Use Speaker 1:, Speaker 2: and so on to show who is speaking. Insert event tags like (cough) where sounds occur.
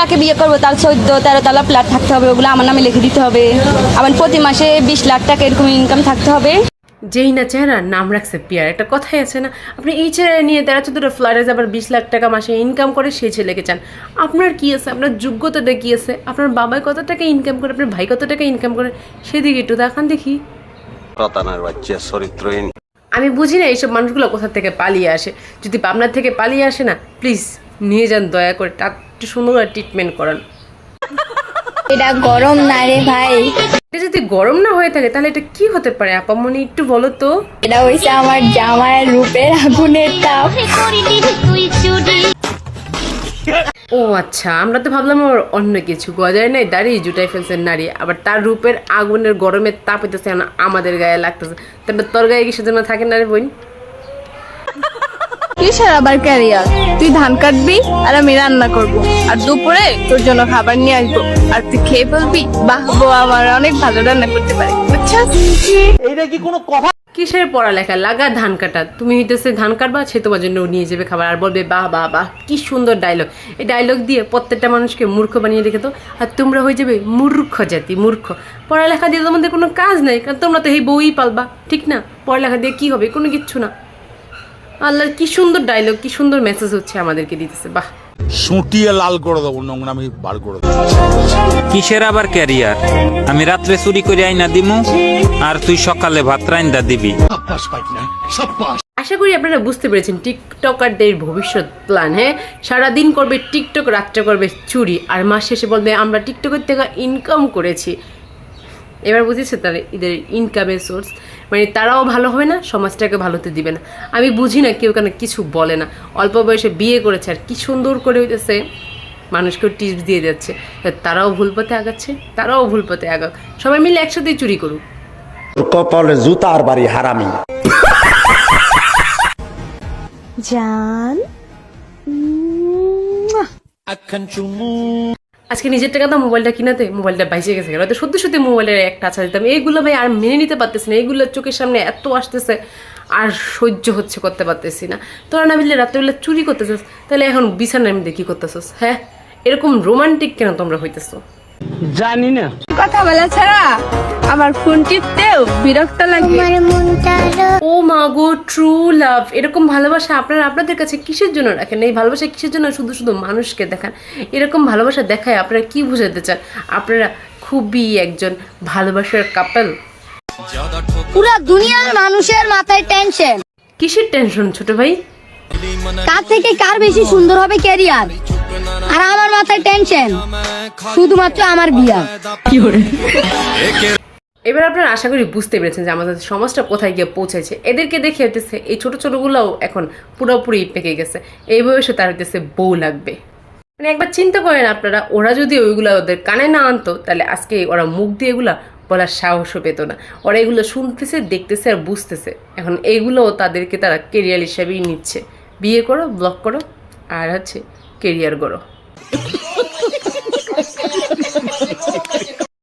Speaker 1: যাকে বিয়ে করব তার চোদ্দ তেরো তলা ফ্ল্যাট থাকতে হবে ওগুলো আমার নামে লিখে দিতে হবে। আমার প্রতি মাসে বিশ লাখ টাকা এরকম ইনকাম থাকতে হবে।
Speaker 2: যেই না চেহারা নাম রাখছে পিয়ার একটা কথাই আছে না? আপনি এই চেহারা নিয়ে তেরো চোদ্দটা ফ্লাইটে আবার বিশ লাখ টাকা মাসে ইনকাম করে সেই ছেলেকে চান। আপনার কি আছে? আপনার যোগ্যতাটা কি আছে? আপনার বাবাই কত টাকা ইনকাম করে? আপনার ভাই কত টাকা ইনকাম করে? সেদিকে একটু দেখান দেখি।
Speaker 3: রতানার বাচ্চা চরিত্রহীন।
Speaker 2: আমি বুঝি না এইসব মানুষগুলো কোথা থেকে পালিয়ে আসে। যদি পাবনার থেকে পালিয়ে আসে না প্লিজ নিয়ে যান দয়া করে তার একটু সুন্দর করে ট্রিটমেন্ট করান।
Speaker 4: এটা গরম না রে ভাই।
Speaker 2: এটা যদি গরম না হয়ে থাকে তাহলে এটা কি হতে পারে? আপামনি একটু বলো তো।
Speaker 4: এটা হইছে আমার জামার রূপের আগুনের তাপ।
Speaker 2: ও আচ্ছা আমরা তো ভাবলাম ওর অন্য কিছু। গজায় নাই দাঁড়িয়ে জুটাই ফেলছে নারী। আবার তার রূপের আগুনের গরমের তাপ হইতেছে আমাদের গায়ে লাগতেছে। তাহলে তোর গায়ে কিসের জন্য থাকে না রে বোন?
Speaker 5: কিসের আবার ক্যারিয়ার। তুই ধান কাটবি আর আমি রান্না করব। আর দুপুরে তোর জন্য খাবার নিয়ে আসব। আর তুই খেয়ে ফেলবি। বাহ বউ আমার অনেক ভালো রান্না করতে পারে। বুঝছিস
Speaker 2: কিসের পড়ালেখা? লাগা ধান কাটা। তুমি হইতেছে ধান কাটবা সে তোমার জন্য নিয়ে যাবে খাবার। আর বলবে বাহ বাহ বাহ কি সুন্দর ডায়লগ এই ডায়লগ দিয়ে প্রত্যেকটা মানুষকে মূর্খ বানিয়ে রেখে তো আর তোমরা হয়ে যাবে মূর্খ জাতি মূর্খ। পড়ালেখা দিয়ে তোমাদের কোনো কাজ নেই কারণ তোমরা তো এই বউই পালবা। ঠিক না? পড়ালেখা দিয়ে কি হবে? কোনো কিচ্ছু না। আল্লাহর কি সুন্দর ডায়লগ কি সুন্দর মেসেজ হচ্ছে আমাদেরকে দিতেছে বাহ।
Speaker 6: সুটিয়ে লাল করে দেবো নোংরামি বার করে দেবো।
Speaker 7: কিসের আবার ক্যারিয়ার আমি রাত্রে চুরি করে আইনা দিমু আর তুই সকালে ভাত রাইন্দা দিবি।
Speaker 2: আশা করি আপনারা বুঝতে পেরেছেন টিকটকারদের ভবিষ্যৎ প্ল্যান হ্যাঁ? সারাদিন করবে টিকটক রাত্রে করবে চুরি আর মাস শেষে বলবে আমরা টিকটকের থেকে ইনকাম করেছি। এবার বুঝেছে তার এদের ইনকামের সোর্স মানে তারাও ভালো হবে না সমাজটাকে ভালোতে দিবে না। আমি বুঝি না কেউ কেন কিছু বলে না। অল্প বয়সে বিয়ে করেছে আর কি সুন্দর করে হইতেছে মানুষকে টিপস দিয়ে যাচ্ছে। তারাও ভুল পথে আগাচ্ছে তারাও ভুল পথে আগাক। সবাই মিলে একসাথেই চুরি করুক।
Speaker 8: কপালে জুতার বাড়ি হারামি।
Speaker 5: জান।
Speaker 2: আজকে নিজের টাকা তো মোবাইলটা কিনাতে মোবাইলটা বাইসে গেছে হয়তো সত্যি সত্যি মোবাইলের একটা আছা দিতাম। এইগুলো ভাই আর মেনে নিতে পারতেছি না। এইগুলো চোখের সামনে এত আসতেছে, আর সহ্য হচ্ছে, করতে পারতেছি না। তোরা না মিললে রাত্রেবেলা চুরি করতেছিস, তাহলে এখন বিছানার মধ্যে দেখি করতেছিস হ্যাঁ? এরকম রোমান্টিক কেন তোমরা হইতেছো?
Speaker 5: কথা বলা ছাড়া আমার ফোন টিপতেও বিরক্ত লাগে।
Speaker 2: ও মা গো ট্রু লাভ এরকম ভালোবাসা আপনারা আপনাদের কাছে কিসের জন্য রাখেন? এই ভালোবাসা কিসের জন্য? শুধু শুধু মানুষকে দেখান। এরকম ভালোবাসা দেখায় আপনারা কি বুঝাতে চান? আপনারা খুবই একজন ভালোবাসার কাপল
Speaker 4: পুরো দুনিয়ার মানুষের মাথায় টেনশন
Speaker 2: কিসের টেনশন ছোট ভাই?
Speaker 4: কার থেকে কার বেশি সুন্দর হবে ক্যারিয়ার আর আমার মাথায় টেনশন শুধুমাত্র আমার বিয়া।
Speaker 2: কি এবার আপনারা আশা করি বুঝতে পেরেছেন যে আমাদের সমাজটা কোথায় গিয়ে পৌঁছেছে এদেরকে দেখে হইতেছে এই ছোট ছোটগুলোও এখন পুরোপুরি পেকে গেছে। এই বয়সে তার হইতেছে বউ লাগবে। মানে একবার চিন্তা করেন আপনারা ওরা যদি ওইগুলো ওদের কানে না আনতো তাহলে আজকে ওরা মুখ দিয়ে এগুলা বলার সাহসও পেত না। ওরা এগুলো শুনতেছে দেখতেছে আর বুঝতেছে। এখন এইগুলোও তাদেরকে তারা কেরিয়ার হিসাবেই নিচ্ছে। বিয়ে করো ব্লক করো আর হচ্ছে কেরিয়ার করো (laughs)